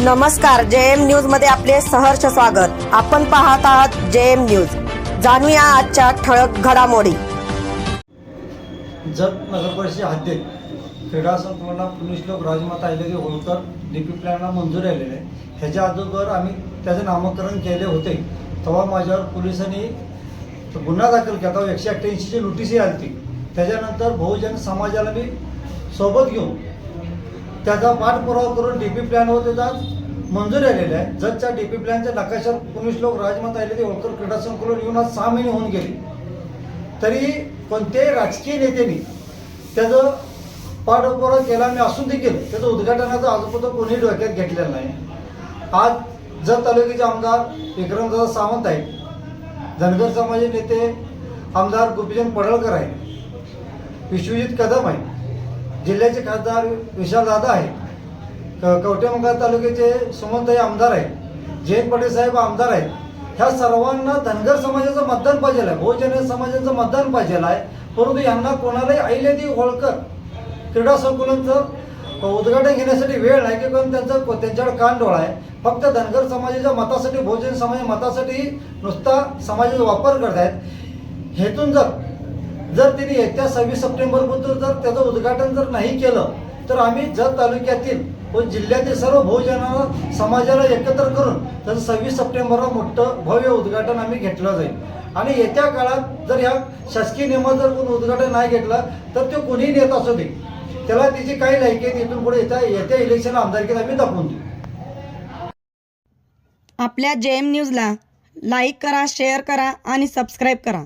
नमस्कार जे एम न्यूजमध्ये आपले सहर्ष स्वागत. आपण पाहत आहात जे एम न्यूज. जाणूया आजच्या ठळक घडामोडी. जत नगरपरिषद हद्दीत क्रीडा संकुलना लोक राजमाता अहिल्यादेवी होळकर डीपी प्लॅनला मंजुरी आलेली आहे ह्याच्या अगोदर आम्ही त्याचे नामकरण केले होते. तेव्हा माझ्यावर पोलिसांनी गुन्हा दाखल केला. तेव्हा एकशे अठ्ठ्याऐंशीची नोटीसही आली होती. त्याच्यानंतर बहुजन समाजाला मी सोबत घेऊन त्याचा पाठपुरावा करून डी पी प्लॅनवर त्याचा मंजूर आलेला आहे. जतच्या डी पी प्लॅनच्या नकाशात राजमत आले ते होळकर क्रीडा संकुलन येऊन आज सहा महिने होऊन गेले. तरी कोणत्याही राजकीय नेत्यांनी त्याचं पाठपुरावा केला मी असून देखील त्याचं उद्घाटनाचं आजपर्यंत कोणीही डोक्यात घेतलेलं नाही. आज जत तालुक्याचे आमदार विक्रमदादा सावंत आहेत. धनगर समाजाचे नेते आमदार गोपीचंद पडळकर आहेत. विश्वजित कदम आहे जिल्ह्याचे खासदार विशालदादा आहेत. क- कवठेमंगळ तालुक्याचे सुमनताई आमदार आहेत. जयंत पाटील साहेब आमदार आहेत. ह्या सर्वांना धनगर समाजाचं मतदान पाहिजे आहे. बहुजन समाजाचं मतदान पाहिजे आहे. परंतु यांना कोणालाही अहिल्यादेवी होळकर. क्रीडा संकुलनचं उद्घाटन घेण्यासाठी वेळ नाही की त्यांचं त्यांचा त्यांच्याकडे कान डोळा आहे. फक्त धनगर समाजाच्या मतासाठी बहुजन समाज मतासाठी नुसता समाजाचा वापर करत आहेत हेतून जर जर त्यांनी येत्या सव्वीस सप्टेंबरबद्दल जर त्याचं उद्घाटन जर नाही केलं तर आम्ही जत तालुक्यातील व जिल्ह्यातील सर्व बहुजनाला समाजाला एकत्र करून त्याचं सव्वीस सप्टेंबरला मोठं भव्य उद्घाटन आम्ही घेतलं जाईल. आणि येत्या काळात जर ह्या शासकीय नियमात जर कोण उद्घाटन नाही घेतलं तर तो कोणीही नेता असू दे. त्याला तिची काही लायकी आहे, इथून पुढे येत्या येत्या इलेक्शन आमदारकीत आम्ही दाखवून देऊ. आपल्या जे एम न्यूजला लाईक करा शेअर करा आणि सबस्क्राईब करा.